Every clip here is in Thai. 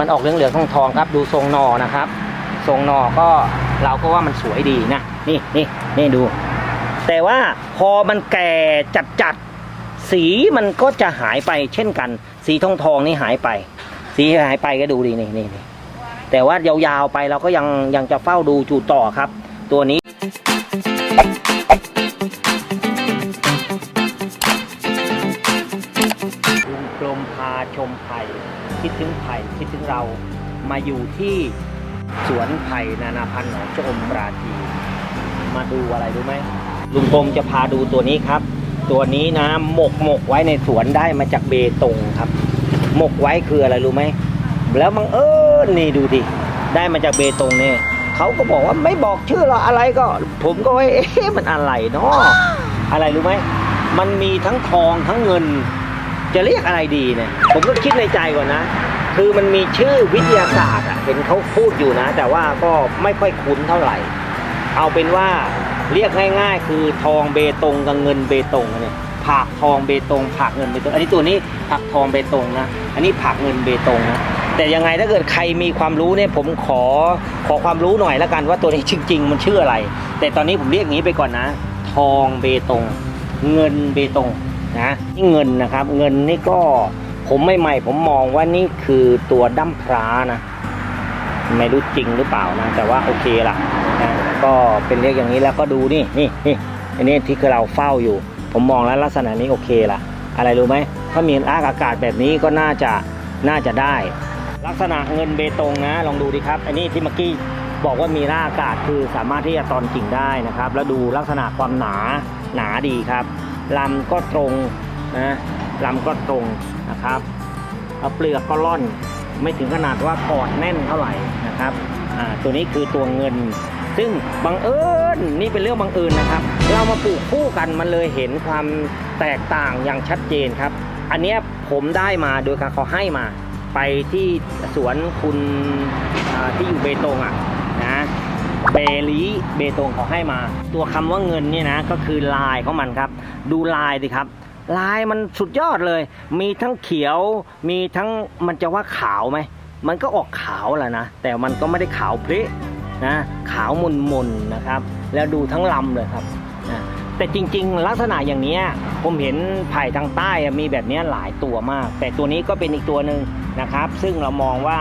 มันออกเหลืองๆทองทองครับดูทรงนอนะครับ ทรงนอก็เราก็ว่ามันสวยดีนะนี่นี่นี่ดู แต่ว่าพอมันแก่จัดจัดๆสีมันก็จะหายไปเช่นกัน สีทองทองนี่หายไป สีหายไปก็ดูดีนี่นี่นี่แต่ว่ายาวๆไปเราก็ยังยังจะเฝ้าดูจูต่อครับ ตัวนี้ คิดถึงไผ่คิดถึงเรามาอยู่ที่สวนไผ่นานาพันธุ์ของเจ้าอมราทีมาดูอะไรรู้ไหมลุงกลมจะพาดูตัวนี้ครับ ตัวนี้นะหมกหมกไว้ในสวนได้มาจากเบตงครับ หมกไว้คืออะไรรู้ไหมแล้วบังเอิญนี่ดูดิได้มาจากเบตงเนี่ยเขาก็บอกว่าไม่บอกชื่อหรออะไรก็ ผมก็ว่าเอ๊ะมันอะไรเนาะอะไรรู้ไหมมันมีทั้งทองทั้งเงิน จะเรียกอะไรดีเนี่ย ผมก็คิดในใจก่อนนะ คือมันมีชื่อวิทยาศาสตร์อะเห็นเขาพูดอยู่นะ แต่ว่าก็ไม่ค่อยคุ้นเท่าไหร่ เอาเป็นว่าเรียกง่าย ๆ คือทองเบตงกับเงินเบตงเนี่ยผักทองเบตงผักเงินเบตง อันนี้ตัวนี้ผักทองเบตงนะ อันนี้ผักเงินเบตงนะ แต่ยังไงถ้าเกิดใครมีความรู้เนี่ยผมขอขอความรู้หน่อยล้วกันว่าตัวนี้จริง ๆ มันชื่ออะไร แต่ตอนนี้ผมเรียกอย่างนี้ไปก่อนนะ ทองเบตง เงินเบตง นะนี่เงินนะครับ เงินนี่ก็ผมไม่ใหม่ผมมองว่านี่คือตัวดั้มพร้านะไม่รู้จริงหรือเปล่านะ แต่ว่าโอเคล่ะนะก็เป็นเรียกอย่างนี้แล้วก็ดูนี่นี่นี่อันนี้ที่คือเราเฝ้าอยู่ ผมมองแล้วลักษณะนี้โอเคละอะไรรู้ไหมถ้ามีอากอากาศแบบนี้ก็น่าจะน่าจะได้ ลักษณะเงินเบตงนะ ลองดูดิครับ อันนี้ที่เมื่อกี้บอกว่ามีหน้าอากาศคือสามารถที่จะตอนกิ่งได้นะครับ แล้วดูลักษณะความหนาหนาดีครับ ลำก็ตรงนะลำก็ตรงนะครับเอาเปลือกก็ร่อนไม่ถึงขนาดว่ากอดแน่นเท่าไหร่นะครับตัวนี้คือตัวเงิน ซึ่งบังเอิญนี่เป็นเรื่องบังเอิญนะครับ เรามาปลูกคู่กันมันเลยเห็นความแตกต่างอย่างชัดเจนครับ อันนี้ผมได้มาโดยการเขาให้มา ไปที่สวนคุณที่อยู่เบตงอะนะ เบลีเบตงเขาให้มา ตัวคำว่าเงินเนี่ยนะก็คือลายของมันครับ ดูลายดิครับ ลายมันสุดยอดเลย มีทั้งเขียว มีทั้งมันจะว่าขาวไหมมันก็ออกขาวแหละนะ แต่มันก็ไม่ได้ขาวเพละนะขาวมุนมนๆนะครับ แล้วดูทั้งลำเลยครับนะแต่จริง ๆ ลักษณะอย่างนี้ผมเห็นไผ่ทางใต้มีแบบนี้หลายตัวมาก แต่ตัวนี้ก็เป็นอีกตัวหนึ่งนะครับ ซึ่งเรามองว่า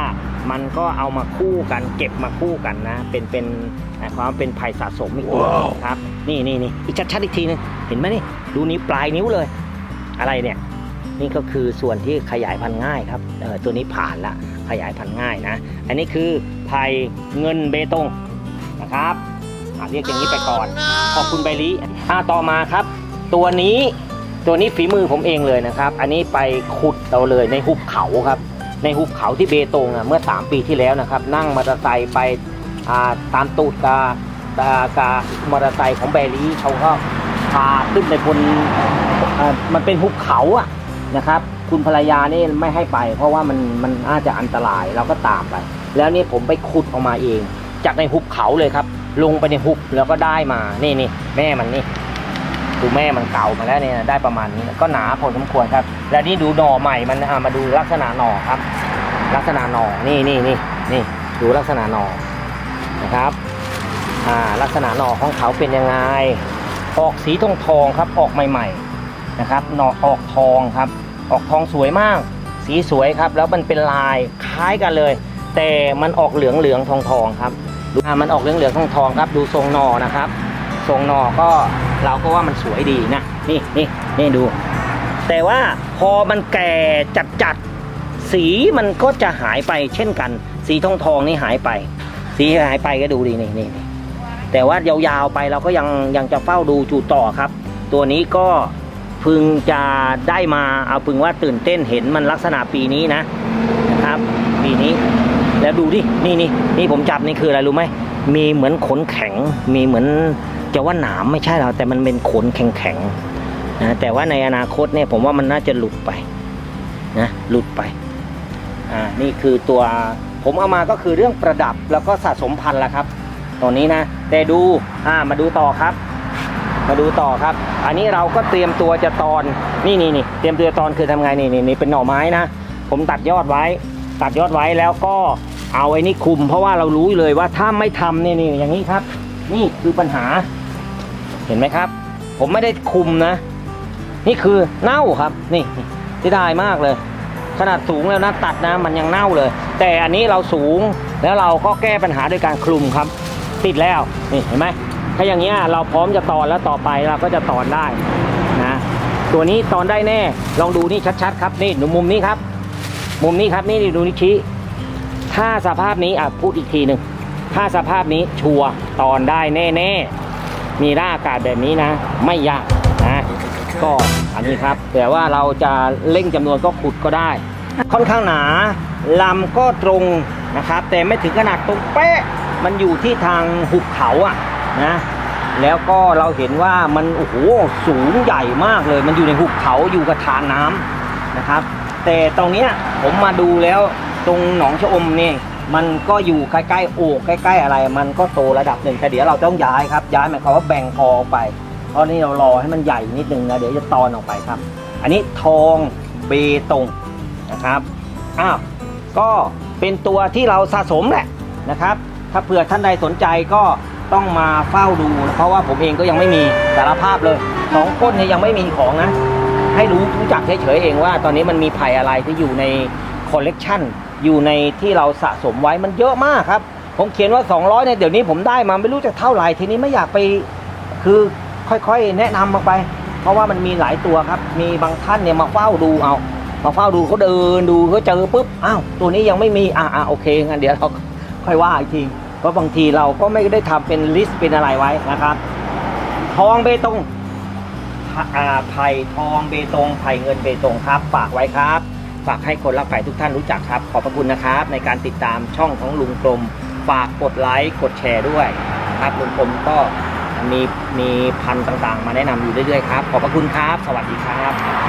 มันก็เอามาคู่กันเก็บมาคู่กันนะ เป็นเป็นหมายความว่าเป็นไผ่สะสมอีกตัวหนึ่งครับ นี่นี่นี่อีกชัดๆอีกทีนึงเห็นไหมนี่ดูนิ้วปลายนิ้วเลย อะไรเนี่ย นี่ก็คือส่วนที่ขยายพันธุ์ง่ายครับเออตัวนี้ผ่านละขยายพันธุ์ง่ายนะ อันนี้คือไผ่เงินเบตงนะครับอะเรียกอย่างนี้ไปก่อน ขอบคุณใบลีอ่าต่อมาครับ ตัวนี้ตัวนี้ฝีมือผมเองเลยนะครับ อันนี้ไปขุดเราเลยในหุบเขาครับ ในหุบเขาที่เบตงอะเมื่อ 3 ปีที่แล้วนะครับ นั่งมอเตอร์ไซค์ไปาตามตูดกากากามอเตอร์ไซค์ของแบรีเขาก็พาขึ้นไปบนมันเป็นหุบเขาอะนะครับ คุณภรรยานี่ไม่ให้ไป เพราะว่ามันมันอาจจะอันตรายเราก็ตามไป แล้วนี่ผมไปขุดออกมาเอง จากในหุบเขาเลยครับ ลงไปในหุบแล้วก็ได้มานี่นี่แม่มันนี่ ดูแม่มันเก่ามาแล้วเนี่ยได้ประมาณนี้ก็หนาพอสมควรครับ แล้วนี่ดูหน่อใหม่มันอะมาดูลักษณะหน่อครับ ลักษณะหน่อนี่นี่นี่นี่ดูลักษณะหน่อนะครับอ่าลักษณะหน่อของเขาเป็นยังไงออกสีทองทองครับออกใหม่ๆนะครับหน่อออกทองครับ ออกทองสวยมาก สีสวยครับ แล้วมันเป็นลายคล้ายกันเลย แต่มันออกเหลืองเหลืองทองทองครับดูมันออกเหลืองเหลืองทองทองครับ ดูทรงหน่อนะครับ ทรงนอก็เราก็ว่ามันสวยดีนะนี่นี่นี่ดู แต่ว่าพอมันแก่จัดจัดๆสีมันก็จะหายไปเช่นกัน สีทองทองนี่หายไป สีหายไปก็ดูดีนี่นี่นี่แต่ว่ายาวๆไปเราก็ยังยังจะเฝ้าดูจูต่อครับ ตัวนี้ก็พึงจะได้มาเอาพึงว่าตื่นเต้นเห็นมันลักษณะปีนี้นะนะครับ ปีนี้ แล้วดูดินี่นี่นี่ผมจับนี่คืออะไรรู้ไหมมีเหมือนขนแข็งมีเหมือน จะว่าหนามไม่ใช่หรอกแต่มันเป็นขนแข็งๆนะแต่ว่าในอนาคตเนี่ยผมว่ามันน่าจะหลุดไปนะหลุดไปอ่านี่คือตัวผมเอามาก็คือเรื่องประดับแล้วก็สะสมพันธุ์ละครับตัวนี้นะ แต่ดูอ่ามาดูต่อครับ มาดูต่อครับ อันนี้เราก็เตรียมตัวจะตอนนี่นี่นี่เตรียมตัวจะตอนคือทำไงนี่นี่นี่เป็นหน่อไม้นะ ผมตัดยอดไว้ ตัดยอดไว้แล้วก็เอาไอ้นี่คุม เพราะว่าเรารู้เลยว่าถ้าไม่ทำนี่นี่อย่างนี้ครับ นี่คือปัญหา เห็นไหมครับ ผมไม่ได้คุมนะ นี่คือเน่าครับ นี่ที่ได้มากเลย ขนาดสูงแล้วนะตัดนะมันยังเน่าเลย แต่อันนี้เราสูงแล้วเราก็แก้ปัญหาด้วยการคลุมครับ ติดแล้วนี่เห็นไหมถ้าอย่างเงี้ยเราพร้อมจะตอนแล้วต่อไปเราก็จะตอนได้นะตัวนี้ตอนได้แน่ ลองดูนี่ชัดๆ ครับนี่หนูมุมนี้ครับ มุมนี้ครับนี่ดูนิชิถ้าสภาพนี้อะพูดอีกทีหนึ่งถ้าสภาพนี้ชัวร์ตอนได้แน่ๆ มีร่าอากาศแบบนี้นะ ไม่ยากนะก็อันนี้ครับ แต่ว่าเราจะเร่งจำนวนก็ขุดก็ได้ ค่อนข้างหนาลำก็ตรงนะครับ แต่ไม่ถึงขนาดตรงเป๊ะมันอยู่ที่ทางหุบเขาอะนะแล้วก็เราเห็นว่ามันโอ้โหสูงใหญ่มากเลย มันอยู่ในหุบเขาอยู่กับทานน้ำนะครับ แต่ตรงเนี้ยผมมาดูแล้วตรงหนองชะอมนี่ มันก็อยู่ใกล้ๆโอ่งใกล้ ๆ อะไร มันก็โตระดับหนึ่งแต่เดี๋ยวเราต้องย้ายครับ ย้ายหมายความว่าแบ่งกอออกไป เพราะนี่เรารอให้มันใหญ่นิดนึงนะเดี๋ยวจะตอนออกไปครับ อันนี้ทองเบตงนะครับอ้าวก็เป็นตัวที่เราสะสมแหละนะครับ ถ้าเผื่อท่านใดสนใจก็ต้องมาเฝ้าดูนะเพราะว่าผมเองก็ยังไม่มีสารภาพเลยสองก้นเนี่ยยังไม่มีของนะ ให้รู้รู้จักเฉยๆเองว่า ตอนนี้มันมีไผ่อะไรที่อยู่ในคอลเลกชัน อยู่ในที่เราสะสมไว้มันเยอะมากครับ ผมเขียนว่า 200เนี่ยเดี๋ยวนี้ผมได้มาไม่รู้จะเท่าไหร่ทีนี้ไม่อยากไป คือค่อยๆ แนะนำออกไป เพราะว่ามันมีหลายตัวครับ มีบางท่านเนี่ยมาเฝ้าดูเอา มาเฝ้าดูเขาเดินดูเขาเจอปุ๊บอ้าวตัวนี้ยังไม่มีอ่าอ่าโอเคงั้นเดี๋ยวเราค่อยว่าอีกทีเพราะบางทีเราก็ไม่ได้ทำเป็นลิสต์เป็นอะไรไว้นะครับ ทองเบตงอ่าไผ่ทองเบตงไผ่เงินเบตงครับฝากไว้ครับ ฝากให้คนรักไก่ทุกท่านรู้จักครับ ขอบพระคุณนะครับ ในการติดตามช่องของลุงกลม ฝากกดไลค์กดแชร์ด้วยครับลุงกลมก็มีมีพันธุ์ต่างๆ มาแนะนำอยู่เรื่อยๆครับ ขอบพระคุณครับ สวัสดีครับ